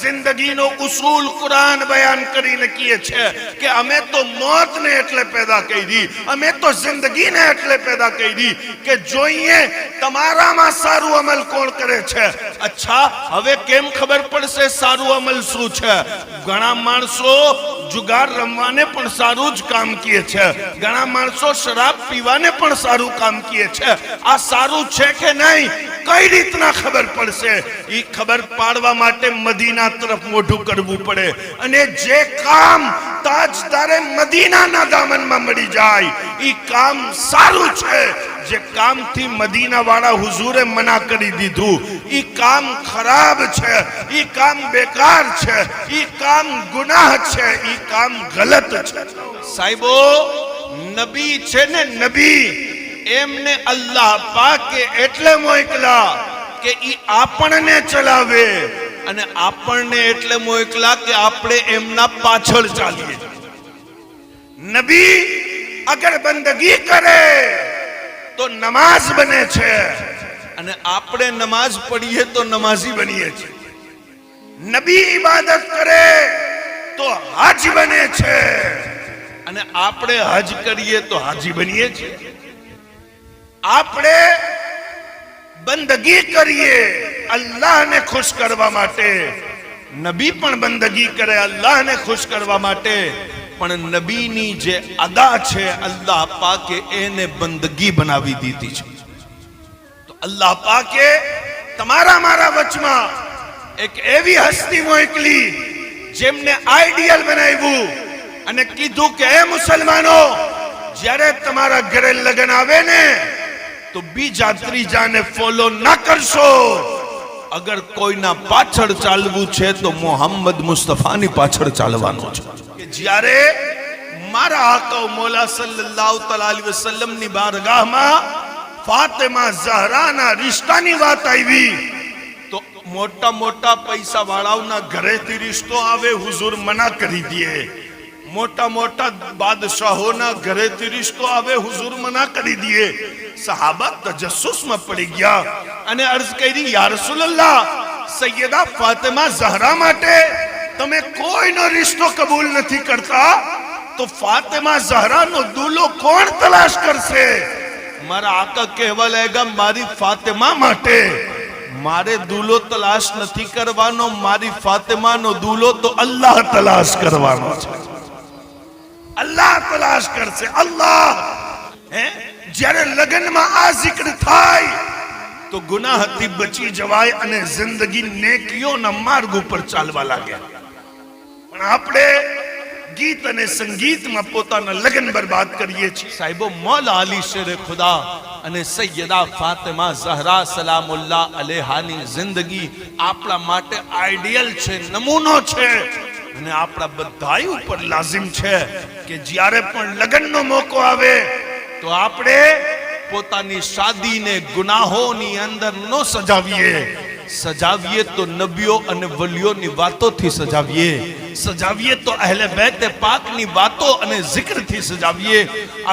જિંદગીનો ઉસૂલ કુરાન બયાન કરીને કીએ છે કે અમે તો મોતને એટલે પેદા કરી, અમે તો જિંદગીને એટલે પેદા કરી કે જોઈએ તમારામાં સારું અમલ કોણ કરે છે? અચ્છા, હવે કેમ ખબર પડશે સારું અમલ શું છે? ઘણા માણસો જુગાર રમવાને પણ સારું જ કામ કીએ છે. ઘણા માણસો શરાબ પીવાને પણ સારું કામ કીએ છે. આ સારું છે કે નહીં? કઈ રીતના ખબર પડશે? એ ખબર પાડવા માટે મદીના તરફ મોઢું કરવું પડે. અને જે કામ તાજદારે મદીનાના દામનમાં મળી જાય એ કામ સારું છે. જે કામથી મદીના વાળા હુઝુરે મના કરી દીધું એ કામ ખરાબ છે એ કામ બેકાર છે એ કામ ગુનાહ છે એ કામ ગલત છે. સાહેબો, નબી છે ને નબી. એમને અલ્લાહ પાકે એટલે મોકલા કે ઈ આપણને ચલાવે. અને આપણને એટલે મોકલા કે આપણે એમના પાછળ ચાલીએ. નબી અગર બંદગી કરે તો નમાઝ બને છે. અને આપણે નમાઝ પડીએ તો નમાઝી બનીએ છીએ નબી ઇબાદત કરે તો હાજ બને છે. અને આપણે હજ કરીએ તો હાજી બનીએ છીએ. આપણે બંદગી કરીએ અલ્લાહને ખુશ કરવા માટે. નબી પણ બંદગી કરે અલ્લાહને ખુશ કરવા માટે. પણ નબીની જે અદા છે, અલ્લાહ પાકે એને બંદગી બનાવી દીધી છે. તો અલ્લાહ પાકે તમારા મારા વચમાં એક એવી હસ્તી મોકલી, જેમને આઈડિયલ બનાવ્યું અને કીધું કે, એ મુસલમાનો, જ્યારે તમારા ઘરે લગ્ન આવે ને તો બીજા ત્રીજાને ફોલો ના કરશો. અગર કોઈના પાછળ ચાલવું છે તો મોહમ્મદ મુસ્તફાની પાછળ ચાલવાનું છે. કે જ્યારે મારા આકા મોલા સલ્લલ્લાહુ તઆલા વસલ્લમની બારગાહમાં ફાતિમા ઝહરાના રિશ્તાની વાત આવી, તો મોટા મોટા પૈસા વાળાઓના ઘરેથી રિશ્તો આવે, હુઝુર મના કરી દે. મોટા મોટા બાદશાહોના ઘરેથી રિશ્તો આવે હુઝુર મના કરી દીએ સહાબા તજસ્સુસમાં પડી ગયા અને અર્જ કરી, યા રસૂલલ્લાહ, સૈયદા ફાતિમા ઝહરા માટે તમે કોઈનો રિશ્તો કબૂલ નથી કરતા? તો ફાતિમા ઝહરાનો દૂલો કોણ તલાશ કરશે? મારા આકા કહેવા લાગ્યા, મારી ફાતિમા માટે. મારે દૂલો તલાશ નથી કરવાનો, મારી ફાતિમાનો દૂલો તો અલ્લાહ તલાશ કરવાનો છે. અલ્લાહ તલાશ કરશે. અલ્લાહ! હે? જ્યારે લગ્નમાં આ zikr થાય, તો ગુનાહથી બચી જવાય અને જિંદગી નેકીઓના માર્ગ ઉપર ચાલવા લાગે. પણ આપણે ગીત અને સંગીતમાં પોતાના લગ્ન બરબાદ કરીએ છીએ. સાહેબો, મોલ અલી શેરે ખુદા અને સૈયદા ફાતિમા ઝહરા સલામુલ્લાહ અલેહાની જિંદગી આપણા માટે આઈડિયલ છે, નમૂનો છે. અને આપણા બધાય ઉપર લાઝિમ છે કે જ્યારે પણ લગ્નનો મોકો આવે, તો આપણે પોતાની શાદીને ગુનાહોની અંદર ન સજાવીએ. સજાવીએ તો નબીઓ અને વલીઓની વાતોથી સજાવીએ. સજાવીએ તો અહેલે બેતે પાકની વાતો અને જિક્રથી સજાવીએ.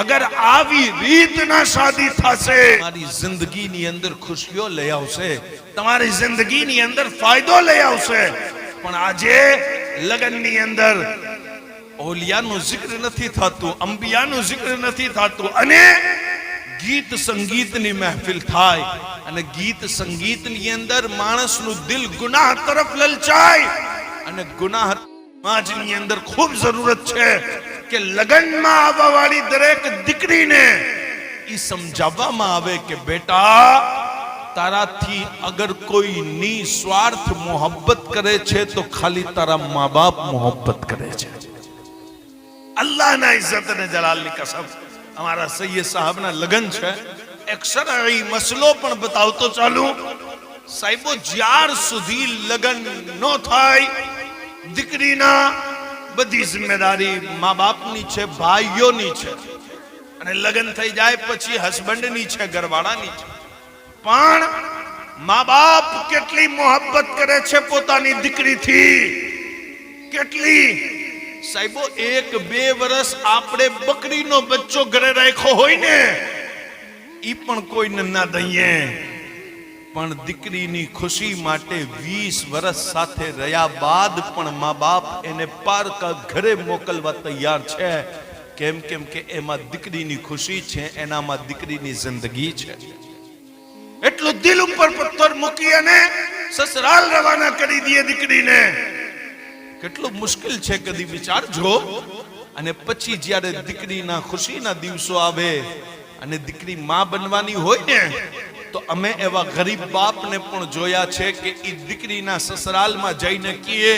અગર આવી રીતના શાદી થશે, તમારી જિંદગીની અંદર ખુશીઓ લઈ આવશે. તમારી જિંદગીની અંદર ફાયદો લઈ આવશે. પણ આજે લગ્નની અંદર ઓલિયાનું જિક્ર નથી થતું, અંબિયાનું જિક્ર નથી થતું અને ગીત સંગીતની મહેફિલ થાય અને ગીત સંગીતની અંદર માણસનું દિલ ગુનાહ તરફ લલચાય અને ગુનાહ સમાજની અંદર ખૂબ જરૂરત છે કે લગનમાં આવવા વાળી દરેક દીકરીને ઈ સમજાવવામાં આવે કે બેટા તારાથી અગર કોઈ નિસ્વાર્થ મોહબ્બત કરે છે, તો ખાલી તારા મા બાપ મોહબ્બત કરે છે. અલ્લાહના ઇજ્જત અને જલાલની કસમ. અમારા સૈયદ સાહેબના લગ્ન છે. એક શરઈ મસલો પણ બતાવતો ચાલુ. સાહેબો, જ્યાર સુધી લગ્ન નો થાય, દીકરીના બધી જિમ્મેદારી મા બાપની છે, ભાઈઓની છે. અને લગ્ન થઈ જાય પછી હસબન્ડની છે, ઘરવાળાની છે. પણ મા બાપ કેટલી મોહબ્બત કરે છે પોતાની દીકરીથી? કેટલી? સાહેબો, એક બે વર્ષ આપણે બકરીનો બચ્ચો ઘરે રાખ્યો હોય ને એ પણ કોઈને ના દઈએ. પણ દીકરીની ખુશી માટે 20 વર્ષ સાથે રહ્યા બાદ પણ મા બાપ એને પારકા ઘરે મોકલવા તૈયાર છે. કેમ કેમ કે એમાં દીકરીની ખુશી છે, એનામાં દીકરીની જિંદગી છે. એટલું દિલ ઉપર પથ્થર મૂકી અને સસરાલ રવાના કરી દઈએ દીકરીને. કેટલું મુશ્કેલ છે કદી વિચારજો. અને પછી જ્યારે દીકરીના ખુશીના દિવસો આવે અને દીકરી માં બનવાની હોય ને, તો અમે એવા ગરીબ બાપને પણ જોયા છે કે એ દીકરીના સસરાલમાં જઈને કીએ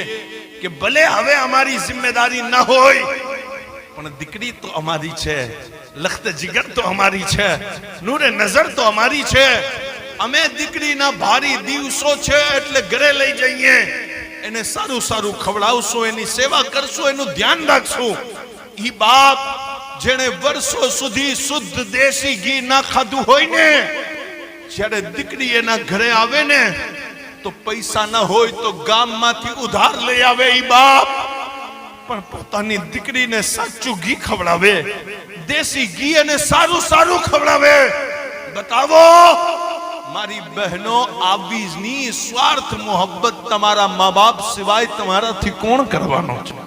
કે ભલે હવે અમારી જિમ્મેદારી ન હોય, પણ દીકરી તો અમારી છે, લખત જીગર તો અમારી છે, નૂરે નજર તો અમારી છે અમે દીકરીના ભારી દિવસો છે એટલે ઘરે લઈ જઈએ. એને સારું સારું ખવડાવશું, એની સેવા કરશું, એનું ધ્યાન રાખશું. ઈ બાપ જેણે વર્ષો સુધી શુદ્ધ દેશી ઘી ના ખાધું હોય ને, જ્યારે દીકરી એના ઘરે આવે ને, તો પૈસા ના હોય તો ગામમાંથી ઉધાર લઈ આવે ઈ બાપ. પણ પોતાની દીકરીને સાચું ઘી ખવડાવે, દેશી ઘી અને સારું સારું ખવડાવે. બતાવો મારી બહેનો આવી સ્વાર્થ મોહબ્બત તમારા મા બાપ સિવાય તમારાથી કોણ કરવાનો છે?